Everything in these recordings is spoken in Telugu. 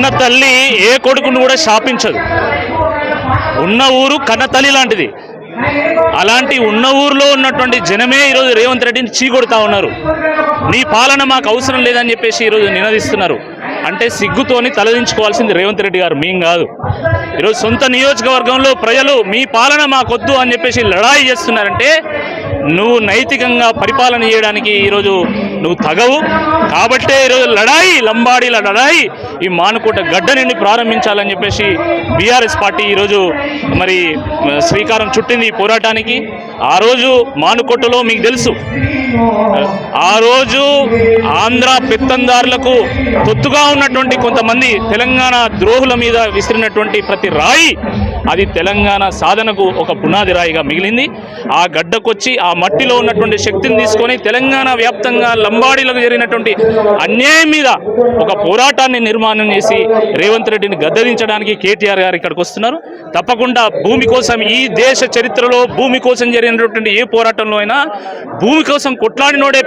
తల్లి ఏ కొడుకును కూడా శాపించదు. ఉన్న ఊరు కన్నతల్లి లాంటిది. అలాంటి ఉన్న ఊరిలో ఉన్నటువంటి జనమే ఈరోజు రేవంత్ రెడ్డిని చీకొడుతూ ఉన్నారు. నీ పాలన మాకు అవసరం లేదని చెప్పేసి ఈరోజు నినదిస్తున్నారు. అంటే సిగ్గుతోని తలదించుకోవాల్సింది రేవంత్ రెడ్డి గారు మేం కాదు. ఈరోజు సొంత నియోజకవర్గంలో ప్రజలు మీ పాలన మాకొద్దు అని చెప్పేసి లడాయి చేస్తున్నారంటే నువ్వు నైతికంగా పరిపాలన చేయడానికి ఈరోజు నువ్వు తగవు. కాబట్టే ఈరోజు లడాయి లంబాడీల లడాయి ఈ మానుకోట గడ్డ నుండి ప్రారంభించాలని చెప్పేసి బీఆర్ఎస్ పార్టీ ఈరోజు మరి శ్రీకారం చుట్టింది ఈ పోరాటానికి. ఆ రోజు మానుకోటలో మీకు తెలుసు. ఆ రోజు ఆంధ్ర పెత్తందారులకు తొత్తుగా ఉన్నటువంటి కొంతమంది తెలంగాణ ద్రోహుల మీద విసిరినటువంటి ప్రతి రాయి అది తెలంగాణ సాధనకు ఒక పునాది రాయిగా మిగిలింది. ఆ గడ్డకొచ్చి ఆ మట్టిలో ఉన్నటువంటి శక్తిని తీసుకొని తెలంగాణ వ్యాప్తంగా లంబాడీలకు జరిగినటువంటి అన్యాయం మీద ఒక పోరాటాన్ని నిర్మాణం చేసి రేవంత్ రెడ్డిని గద్దదించడానికి కేటీఆర్ గారు ఇక్కడికి వస్తున్నారు. తప్పకుండా భూమి కోసం ఈ దేశ చరిత్రలో భూమి కోసం జరిగినటువంటి ఏ పోరాటంలో అయినా భూమి కోసం కొట్లాడినోడే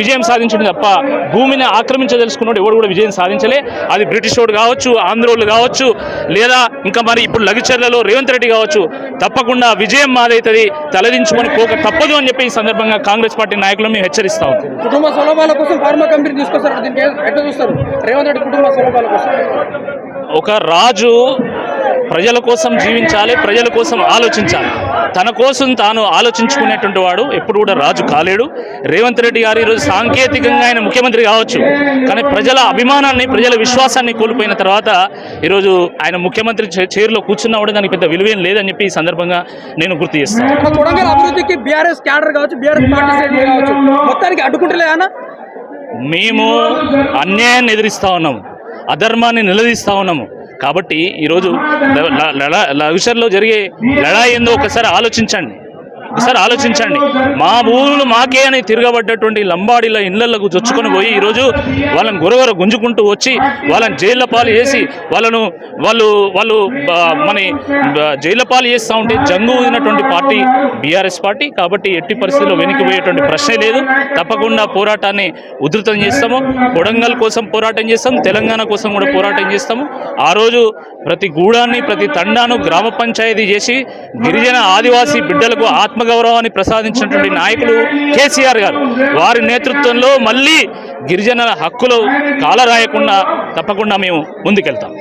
విజయం సాధించడం తప్ప భూమిని ఆక్రమించదలుచుకున్నోడు ఎవడు కూడా విజయం సాధించలే. అది బ్రిటిష్ వాడు కావచ్చు ఆంధ్రోళ్ళు కావచ్చు లేదా ఇంకా మరి ఇప్పుడు లగిచర్లలో రేవంత్ రెడ్డి కావచ్చు తప్పకుండా విజయం మాదైతుంది తలదించుకొని పోక తప్పదు అని చెప్పి ఈ సందర్భంగా కాంగ్రెస్ పార్టీ నాయకులను మేము హెచ్చరిస్తా కుటుంబ స్వలాభాల కోసం ఫార్మా కంపెనీ తీసుకొస్తారు ఎట్లా చూస్తారు? రేవంత్ రెడ్డి కుటుంబ స్వలాభాల కోసం. ఒక రాజు ప్రజల కోసం జీవించాలి ప్రజల కోసం ఆలోచించాలి. తన కోసం తాను ఆలోచించుకునేటువంటి వాడు ఎప్పుడు కూడా రాజు కాలేడు. రేవంత్ రెడ్డి గారు ఈరోజు సాంకేతికంగా ఆయన ముఖ్యమంత్రి కావచ్చు కానీ ప్రజల అభిమానాన్ని ప్రజల విశ్వాసాన్ని కోల్పోయిన తర్వాత ఈరోజు ఆయన ముఖ్యమంత్రి చైర్లో కూర్చున్నా కూడా దానికి పెద్ద విలువేం లేదని చెప్పి ఈ సందర్భంగా నేను గుర్తు చేస్తాను మన కొడంగల్ అభివృద్ధికి బీఆర్ఎస్ క్యాడర్ కావచ్చు బీఆర్ఎస్ పార్టీ శ్రేణులు కావచ్చు మొత్తానికి అడ్డుకుంటలే అన్న? మేము అన్యాయాన్ని ఎదిరిస్తూ ఉన్నాము అధర్మాన్ని నిలదీస్తూ ఉన్నాము. కాబట్టి ఈరోజు ల- లవిషర్లో జరిగే లడాయి ఏందో ఒకసారి ఆలోచించండి. ఒకసారి ఆలోచించండి. మా భూములు మాకే అని తిరగబడ్డటువంటి లంబాడీల ఇళ్ళకు చొచ్చుకొని పోయి ఈరోజు వాళ్ళని గురగర గుంజుకుంటూ వచ్చి వాళ్ళని జైళ్ళ పాలు చేసి వాళ్ళను వాళ్ళు వాళ్ళు మన జైళ్ళ పాలు చేస్తూ ఉంటే జంగు ఊదినటువంటి పార్టీ బీఆర్ఎస్ పార్టీ. కాబట్టి ఎట్టి పరిస్థితుల్లో వెనుకపోయేటువంటి ప్రశ్నే లేదు. తప్పకుండా పోరాటాన్ని ఉధృతం చేస్తాము. కొడంగల్ కోసం పోరాటం చేస్తాం. తెలంగాణ కోసం కూడా పోరాటం చేస్తాము. ఆ రోజు ప్రతి గూడాన్ని ప్రతి తండాను గ్రామ పంచాయతీ చేసి గిరిజన ఆదివాసీ బిడ్డలకు ఆత్మగౌరవాన్ని ప్రసాదించినటువంటి నాయకులు కేసీఆర్ గారు. వారి నేతృత్వంలో మళ్ళీ గిరిజనుల హక్కులు కాలరాయకుండా తప్పకుండా మేము ముందుకెళ్తాం.